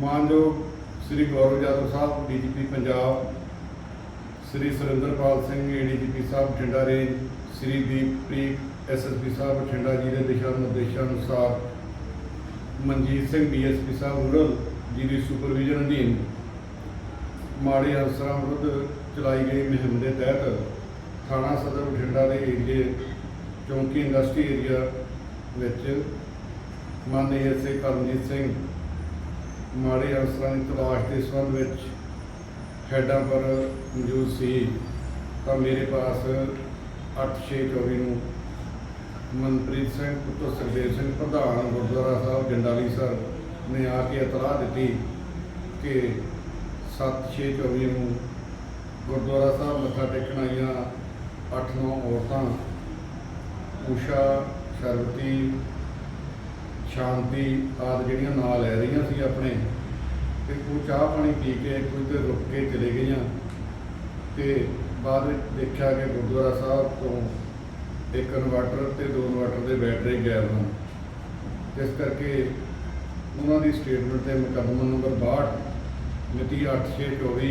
ਮਾਨਯੋਗ ਸ੍ਰੀ ਗੌਰਵ ਯਾਦਵ ਸਾਹਿਬ, DGP Punjab, Shri Surinderpal Singh, ADGP ਸਾਹਿਬ Bathinda range, Shri Deeppreet SSP ਸਾਹਿਬ ਬਠਿੰਡਾ ਜੀ ਦੇ ਦਿਸ਼ਾ ਨਿਰਦੇਸ਼ਾਂ ਅਨੁਸਾਰ ਮਨਜੀਤ ਸਿੰਘ ਡੀਐਸਪੀ ਸਾਹਿਬ ਰੂਰਲ, ਜੀ ਦੀ ਸੁਪਰਵਿਜ਼ਨ ਅਧੀਨ ਮਾੜੇ ਅਫਸਰਾਂ ਵਿਰੁੱਧ ਚਲਾਈ ਗਈ ਮੁਹਿੰਮ ਦੇ ਤਹਿਤ ਥਾਣਾ ਸਦਰ ਬਠਿੰਡਾ ਦੇ ਏਰੀਏ, ਚੌਂਕੀ ਇੰਡਸਟਰੀ ਏਰੀਆ ਵਿੱਚ ਮਾਨਯੋਗ ਐਸਏ ਕਰਮਜੀਤ ਸਿੰਘ ਮਾੜੇ ਅਨਸਰਾਂ ਦੀ ਤਲਾਸ਼ ਦੇ ਸੰਬੰਧ ਵਿੱਚ ਹੈਡਾਂ ਪਰ ਮੌਜੂਦ ਸੀ, ਤਾਂ ਮੇਰੇ ਪਾਸ 8624 ਨੂੰ ਮਨਪ੍ਰੀਤ ਸਿੰਘ, ਪੁੱਤਰ ਸੁਖਦੇਵ ਸਿੰਘ, ਪ੍ਰਧਾਨ ਗੁਰਦੁਆਰਾ ਸਾਹਿਬ ਜੰਡਾਲੀ ਸਰ ਨੇ ਆ ਕੇ ਇਤਲਾਹ ਦਿੱਤੀ ਕਿ 7624 ਨੂੰ ਗੁਰਦੁਆਰਾ ਸਾਹਿਬ ਮੱਥਾ ਟੇਕਣ ਆਈਆਂ 8-9 ਔਰਤਾਂ ਉਸ਼ਾ ਸ਼ਰਵਤੀ ਸ਼ਾਂਤੀ ਆਦਿ ਜਿਹੜੀਆਂ ਨਾਲ ਲੈ ਰਹੀਆਂ ਸੀ ਆਪਣੇ, ਤੇ ਉਹ ਚਾਹ ਪਾਣੀ ਪੀ ਕੇ ਕੁਝ ਦੇਰ ਰੁਕ ਕੇ ਚਲੇ ਗਈਆਂ। ਤੇ ਬਾਅਦ ਵਿੱਚ ਦੇਖਿਆ ਕਿ ਗੁਰਦੁਆਰਾ ਸਾਹਿਬ ਤੋਂ ਇੱਕ ਇਨਵਰਟਰ ਤੇ ਦੋ ਇਨਵਰਟਰ ਦੇ ਬੈਟਰੀ ਗਾਇਬ ਹਨ ਇਸ ਕਰਕੇ ਉਹਨਾਂ ਦੀ ਸਟੇਟਮੈਂਟ ਤੇ ਮੁਕੱਦਮਾ ਨੰਬਰ 62 ਮਿਤੀ 8624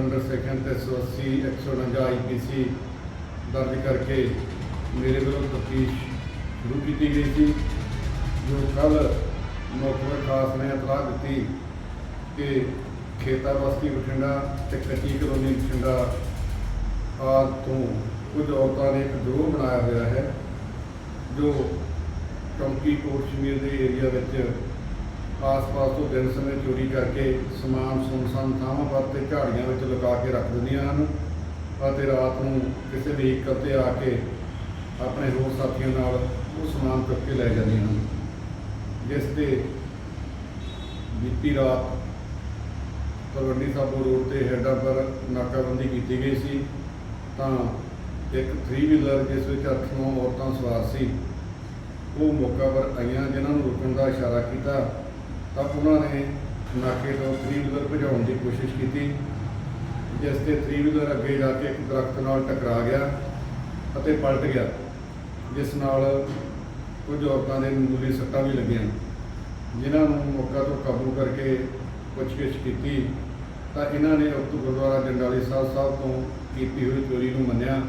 ਅੰਡਰ ਸੈਕਸ਼ਨ 380 149 ਆਈਪੀਸੀ ਦਰਜ ਕਰਕੇ ਮੇਰੇ ਵੱਲੋਂ ਤਫਤੀਸ਼ ਸ਼ੁਰੂ ਕੀਤੀ ਗਈ ਸੀ। ਜੋ ਕੱਲ ਮੁਖਬਰ ਖਾਸ ਨੇ ਇਤਲਾਹ ਦਿੱਤੀ ਕਿ ਖੇਤਾ ਬਸਤੀ ਬਠਿੰਡਾ ਤੇ ਕੱਚੀ ਕਲੋਨੀ ਬਠਿੰਡਾ ਆਦਿ ਤੋਂ ਕੁਝ ਔਰਤਾਂ ਨੇ ਇੱਕ ਗਰੋਹ ਬਣਾਇਆ ਹੋਇਆ ਹੈ, ਜੋ ਚੌਂਕੀ ਕੋਟ ਸ਼ਮੀਰ ਦੇ ਏਰੀਆ ਵਿੱਚ ਆਸ-ਪਾਸ ਤੋਂ ਦਿਨ ਸਮੇਂ ਚੋਰੀ ਕਰਕੇ ਸਮਾਨ ਸੁਨਸਾਨ ਥਾਵਾਂ ਪਰ ਤੇ ਝਾੜੀਆਂ ਵਿੱਚ ਲਗਾ ਕੇ ਰੱਖ ਦਿੰਦੀਆਂ ਹਨ ਅਤੇ ਰਾਤ ਨੂੰ ਕਿਸੇ ਵੀ ਇੱਕ ਤੇ ਆ ਕੇ ਆਪਣੇ ਹੋਰ ਸਾਥੀਆਂ ਨਾਲ ਉਹ ਸਮਾਨ ਚੁੱਕ ਕੇ ਲੈ ਜਾਂਦੀਆਂ ਹਨ। ਜਿਸ ਤੇ ਬੀਤੀ ਰਾਤ ਤਲਵੰਡੀ ਸਾਬੋ ਰੋਡ ਤੇ ਹੈਡਾਂ ਪਰ ਨਾਕਾਬੰਦੀ ਕੀਤੀ ਗਈ ਸੀ, ਤਾਂ ਇੱਕ 3 ਵੀਲਰ ਜਿਸ ਵਿੱਚ 8-9 ਔਰਤਾਂ ਸਵਾਰ ਸੀ, ਉਹ ਮੌਕਾ ਪਰ ਆਈਆਂ ਜਿਨ੍ਹਾਂ ਨੂੰ ਰੁਕਣ ਦਾ ਇਸ਼ਾਰਾ ਕੀਤਾ, ਤਾਂ ਉਹਨਾਂ ਨੇ ਨਾਕੇ ਤੋਂ 3 ਵੀਲਰ ਭਜਾਉਣ ਦੀ ਕੋਸ਼ਿਸ਼ ਕੀਤੀ, ਜਿਸ ਤੇ 3 ਵੀਲਰ ਅੱਗੇ ਜਾ ਕੇ ਇੱਕ ਦਰਖਤ ਨਾਲ ਟਕਰਾ ਗਿਆ ਅਤੇ ਪਲਟ ਗਿਆ, ਜਿਸ ਨਾਲ ਕੁਝ ਔਰਤਾਂ ਦੇ ਮਾਮੂਲੀ ਸੱਟਾਂ ਵੀ ਲੱਗੀਆਂ। ਜਿਨ੍ਹਾਂ ਨੂੰ ਮੌਕਾ ਤੋਂ ਕਾਬੂ ਕਰਕੇ ਪੁੱਛਗਿੱਛ ਕੀਤੀ, ਤਾਂ ਇਹਨਾਂ ਨੇ ਉਕਤ ਗੁਰਦੁਆਰਾ ਜੰਡਾਲੀ ਸਾਹਿਬ ਸਾਹਿਬ ਤੋਂ ਕੀਤੀ ਹੋਈ ਚੋਰੀ ਨੂੰ ਮੰਨਿਆ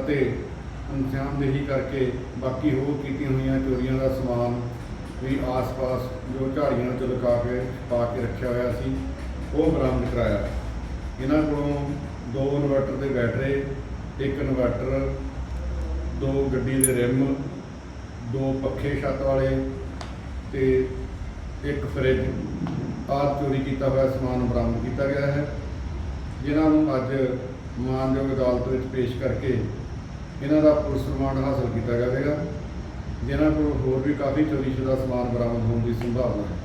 ਅਤੇ ਨਿਸ਼ਾਨਦੇਹੀ ਕਰਕੇ ਬਾਕੀ ਹੋਰ ਕੀਤੀਆਂ ਹੋਈਆਂ ਚੋਰੀਆਂ ਦਾ ਸਮਾਨ ਵੀ ਆਸ-ਪਾਸ ਜੋ ਝਾੜੀਆਂ 'ਚ ਲੁਕਾ ਕੇ ਪਾ ਕੇ ਰੱਖਿਆ ਹੋਇਆ ਸੀ, ਉਹ ਬਰਾਮਦ ਕਰਾਇਆ। ਇਹਨਾਂ ਕੋਲੋਂ ਦੋ ਇਨਵਰਟਰ ਦੇ ਬੈਟਰੇ, ਇੱਕ ਇਨਵਰਟਰ, ਦੋ ਗੱਡੀ ਦੇ ਰਿਮ ਦੋ ਪੱਖੇ ਛੱਤ ਵਾਲੇ ਤੇ ਇੱਕ ਫਰਿੱਜ। ਆਦਿ ਚੋਰੀ ਕੀਤਾ ਹੋਇਆ ਸਮਾਨ ਬਰਾਮਦ ਕੀਤਾ ਗਿਆ ਹੈ। ਜਿਨ੍ਹਾਂ ਨੂੰ ਅੱਜ ਮਾਨਯੋਗ ਅਦਾਲਤ ਵਿੱਚ ਪੇਸ਼ ਕਰਕੇ ਇਹਨਾਂ ਦਾ ਪੁਲਿਸ ਰਿਮਾਂਡ ਹਾਸਲ ਕੀਤਾ ਜਾਵੇਗਾ। ਜਿਨ੍ਹਾਂ ਕੋਲ ਹੋਰ ਵੀ ਕਾਫੀ ਚੋਰੀ ਸ਼ੁਦਾ ਸਮਾਨ ਬਰਾਮਦ ਹੋਣ ਦੀ ਸੰਭਾਵਨਾ ਹੈ।